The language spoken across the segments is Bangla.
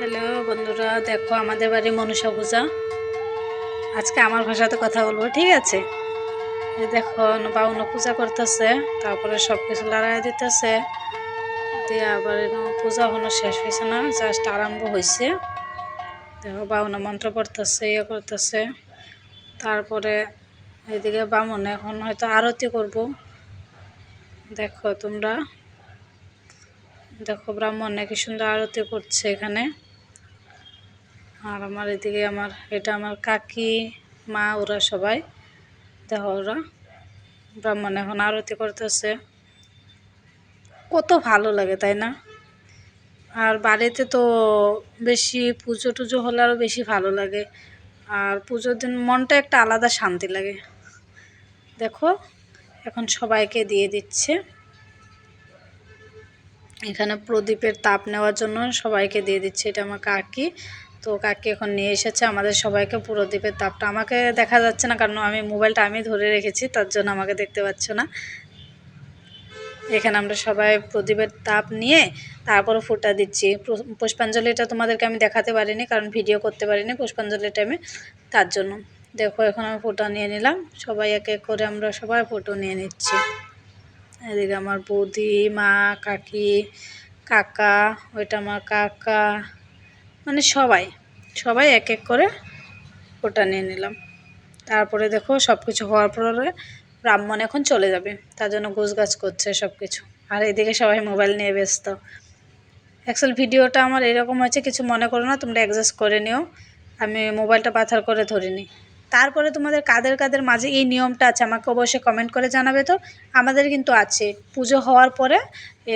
হ্যালো বন্ধুরা, দেখো আমাদের বাড়ি মনসা পূজা। আজকে আমার ভাষাতে কথা বলব, ঠিক আছে? দেখো, বাউন পূজা করতেছে, তারপরে সব কিছু লড়াই দিতেছে। দিয়ে আবার পূজা হলো শেষ হয়েছে না জাস্ট আরম্ভ হয়েছে দেখো, বাউনা মন্ত্র পড়তেছে ইয়ে করতেছে। তারপরে এদিকে বামন, এখন হয়তো আরতি করব। দেখো তোমরা। দেখো ব্রাহ্মণ, কি সুন্দর আরতি করছে এখানে। আর আমার এদিকে আমার, এটা আমার কাকি, মা, ওরা সবাই, দেখো ওরা। ব্রাহ্মণ এখন আরতি করতেছে। কত ভালো লাগে, তাই না? আর বাড়িতে তো বেশি পুজো টুজো হলে আরও বেশি ভালো লাগে। আর পুজোর দিন মনটা একটা আলাদা শান্তি লাগে। দেখো, এখন সবাইকে দিয়ে দিচ্ছে। এখানে প্রদীপের তাপ নেওয়ার জন্য সবাইকে দিয়ে দিচ্ছে। এটা আমার কাকি তো কাকি এখন নিয়ে এসেছে, আমাদের সবাইকে প্রদীপের তাপটা। আমাকে দেখা যাচ্ছে না, কারণ আমি মোবাইলটা আমি ধরে রেখেছি, তার জন্য আমাকে দেখতে পাচ্ছ না। এখানে আমরা সবাই প্রদীপের তাপ নিয়ে তারপরে ফুটা দিচ্ছি। পুষ্পাঞ্জলিটা তোমাদেরকে আমি দেখাতে পারিনি, কারণ ভিডিও করতে পারিনি পুষ্পাঞ্জলি টাইমে তার জন্য। দেখো, এখন আমি ফোটো নিয়ে নিলাম। সবাই এক এক করে আমরা সবাই ফটো নিয়ে নিচ্ছি। এদিকে আমার বৌদি, মা, কাকি, কাকা, ওইটা আমার কাকা মানে সবাই। সবাই এক এক করে ওটা নিয়ে নিলাম। তারপরে দেখো সব কিছু হওয়ার পরে ব্রাহ্মণ এখন চলে যাবে, তার জন্য গাছ করছে সব কিছু আর এদিকে সবাই মোবাইল নিয়ে ব্যস্ত। অ্যাকচুয়াল ভিডিওটা আমার এরকম হয়েছে, কিছু মনে করো না, তোমরা অ্যাডজাস্ট করে নিও। আমি মোবাইলটা পাথার করে ধরিনি। তারপরে তোমাদের কাদের কাদের মাঝে এই নিয়মটা আছে, আমাকে অবশ্যই কমেন্ট করে জানাবে তো। আমাদের কিন্তু আছে। পুজো হওয়ার পরে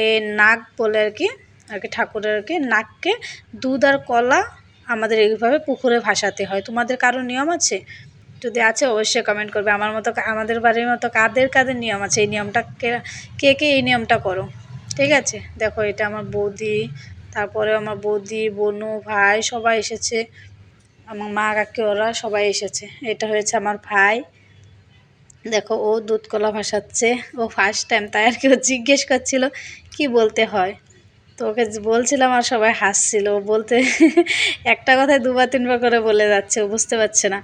এ নাক বলে আর কি আর কি ঠাকুরের আর কি নাককে দুধ আর কলা আমাদের এইভাবে পুকুরে ভাসাতে হয়। তোমাদের কারও নিয়ম আছে? যদি আছে, অবশ্যই কমেন্ট করবে। আমার মতো আমাদের বাড়ির মতো কাদের কাদের নিয়ম আছে? এই নিয়মটা কে কে এই নিয়মটা করো? ঠিক আছে? দেখো, এটা আমার বৌদি, তারপরে আমার বৌদি, বনু, ভাই সবাই এসেছে। আমার মা, কাকি, ওরা সবাই এসেছে। এটা হয়েছে আমার ভাই। দেখো, ও দুধ কলা ভাসাচ্ছে। ও ফার্স্ট টাইম তাই আর কি ও জিজ্ঞেস করছিল, কি বলতে হয়? তো ওকে বলছিলাম আর সবাই হাসছিল। বলতে একটা কথায় দুবার তিনবার করে বলে যাচ্ছে ও বুঝতে পারছে না।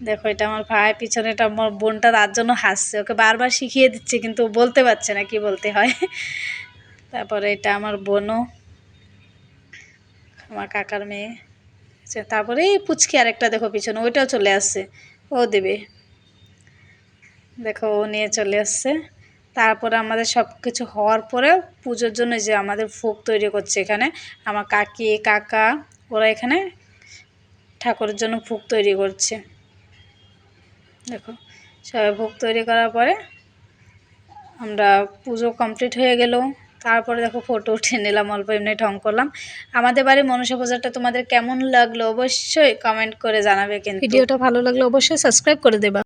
দেখো এটা আমার ভাই পিছনে এটা আমার বোনটা তার জন্য হাসছে। ওকে বারবার শিখিয়ে দিচ্ছে কিন্তু ও বলতে পারছে না কি বলতে হয়। তারপরে এটা আমার বোনও আমার কাকার মেয়ে। আচ্ছা, তারপরে এই পুচকি আরেকটা দেখো পিছনে ওইটাও চলে আসছে। ও দেবে। দেখো ও নিয়ে চলে আসছে। তারপরে আমাদের সব কিছু হওয়ার পরে পুজোর জন্য যে আমাদের ভোগ তৈরি করছে এখানে, আমার কাকি, কাকা, ওরা এখানে ঠাকুরের জন্য ভোগ তৈরি করছে। দেখো, সবাই ভোগ তৈরি করার পরে আমরা পুজো কমপ্লিট হয়ে গেল। তারপরে দেখো ফটো উঠে নিলাম, অল্প এমনি ঢং করলাম। আমাদের বাড়ির মনসা পূজাটা তোমাদের কেমন লাগল অবশ্যই কমেন্ট করে জানাবে কিন্তু। ভিডিওটা ভালো লাগলে অবশ্যই সাবস্ক্রাইব করে দেবা।